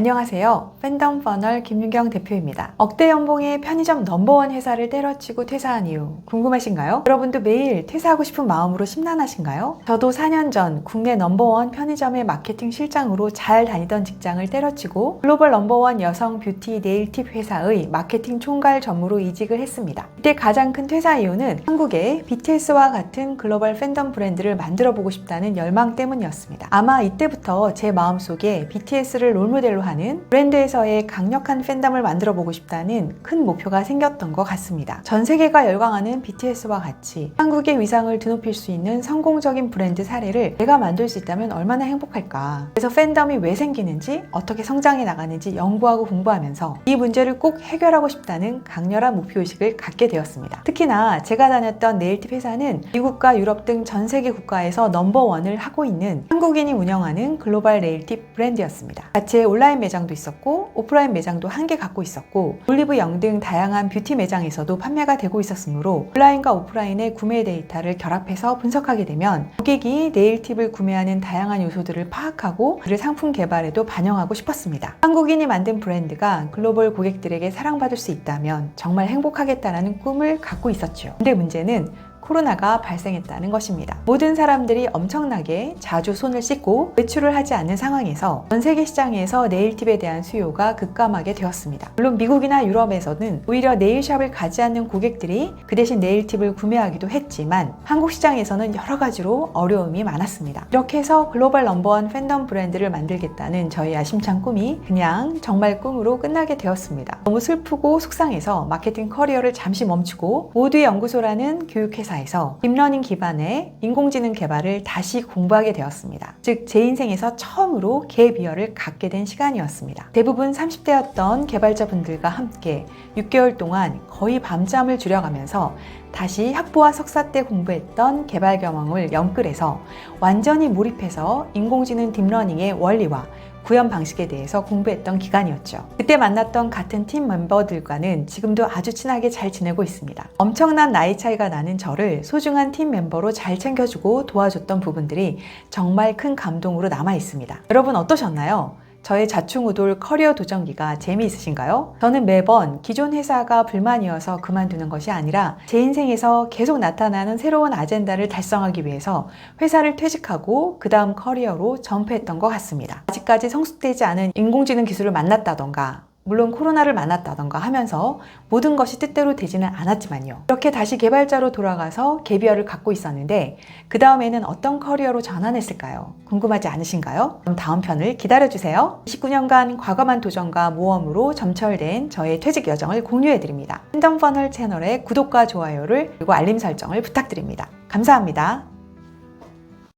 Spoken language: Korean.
안녕하세요. 팬덤 퍼널 김윤경 대표입니다. 억대 연봉의 편의점 넘버원 회사를 때려치고 퇴사한 이유 궁금하신가요? 여러분도 매일 퇴사하고 싶은 마음으로 심란하신가요? 저도 4년 전 국내 넘버원 편의점의 마케팅 실장으로 잘 다니던 직장을 때려치고 글로벌 넘버원 여성 뷰티 네일팁 회사의 마케팅 총괄 전무로 이직을 했습니다. 이때 가장 큰 퇴사 이유는 한국에 BTS와 같은 글로벌 팬덤 브랜드를 만들어 보고 싶다는 열망 때문이었습니다. 아마 이때부터 제 마음속에 BTS를 롤모델로 하는 브랜드에서의 강력한 팬덤을 만들어 보고 싶다는 큰 목표가 생겼던 것 같습니다. 전 세계가 열광하는 BTS와 같이 한국의 위상을 드높일 수 있는 성공적인 브랜드 사례를 내가 만들 수 있다면 얼마나 행복할까. 그래서 팬덤이 왜 생기는지 어떻게 성장해 나가는지 연구하고 공부하면서 이 문제를 꼭 해결하고 싶다는 강렬한 목표의식을 갖게 되었습니다. 특히나 제가 다녔던 네일팁 회사는 미국과 유럽 등 전 세계 국가에서 넘버원을 하고 있는 한국인이 운영하는 글로벌 네일팁 브랜드였습니다. 자체 온라인 매장도 있었고 오프라인 매장도 한 개 갖고 있었고 올리브 영 등 다양한 뷰티 매장에서도 판매가 되고 있었으므로 온라인과 오프라인의 구매 데이터를 결합해서 분석하게 되면 고객이 네일팁을 구매하는 다양한 요소들을 파악하고 그를 상품 개발에도 반영하고 싶었습니다. 한국인이 만든 브랜드가 글로벌 고객들에게 사랑받을 수 있다면 정말 행복하겠다라는 꿈을 갖고 있었죠. 근데 문제는 코로나가 발생했다는 것입니다. 모든 사람들이 엄청나게 자주 손을 씻고 외출을 하지 않는 상황에서 전 세계 시장에서 네일팁에 대한 수요가 급감하게 되었습니다. 물론 미국이나 유럽에서는 오히려 네일샵을 가지 않는 고객들이 그 대신 네일팁을 구매하기도 했지만 한국 시장에서는 여러 가지로 어려움이 많았습니다. 이렇게 해서 글로벌 넘버원 팬덤 브랜드를 만들겠다는 저의 야심찬 꿈이 그냥 정말 꿈으로 끝나게 되었습니다. 너무 슬프고 속상해서 마케팅 커리어를 잠시 멈추고 모두의 연구소라는 교육회사 에서 딥러닝 기반의 인공지능 개발을 다시 공부하게 되었습니다. 즉, 제 인생에서 처음으로 개비어를 갖게 된 시간이었습니다. 대부분 30대였던 개발자분들과 함께 6개월 동안 거의 밤잠을 줄여가면서 다시 학부와 석사 때 공부했던 개발 경험을 연끌해서 완전히 몰입해서 인공지능 딥러닝의 원리와 구현 방식에 대해서 공부했던 기간이었죠. 그때 만났던 같은 팀 멤버들과는 지금도 아주 친하게 잘 지내고 있습니다. 엄청난 나이 차이가 나는 저를 소중한 팀 멤버로 잘 챙겨주고 도와줬던 부분들이 정말 큰 감동으로 남아 있습니다. 여러분 어떠셨나요? 저의 자충우돌 커리어 도전기가 재미있으신가요? 저는 매번 기존 회사가 불만이어서 그만두는 것이 아니라 제 인생에서 계속 나타나는 새로운 아젠다를 달성하기 위해서 회사를 퇴직하고 그 다음 커리어로 점프했던 것 같습니다. 아직까지 성숙되지 않은 인공지능 기술을 만났다던가 물론 코로나를 만났다던가 하면서 모든 것이 뜻대로 되지는 않았지만요. 이렇게 다시 개발자로 돌아가서 개비어를 갖고 있었는데 그 다음에는 어떤 커리어로 전환했을까요? 궁금하지 않으신가요? 그럼 다음 편을 기다려주세요. 19년간 과감한 도전과 모험으로 점철된 저의 퇴직 여정을 공유해드립니다. 팬덤 퍼널 채널의 구독과 좋아요를 그리고 알림 설정을 부탁드립니다. 감사합니다.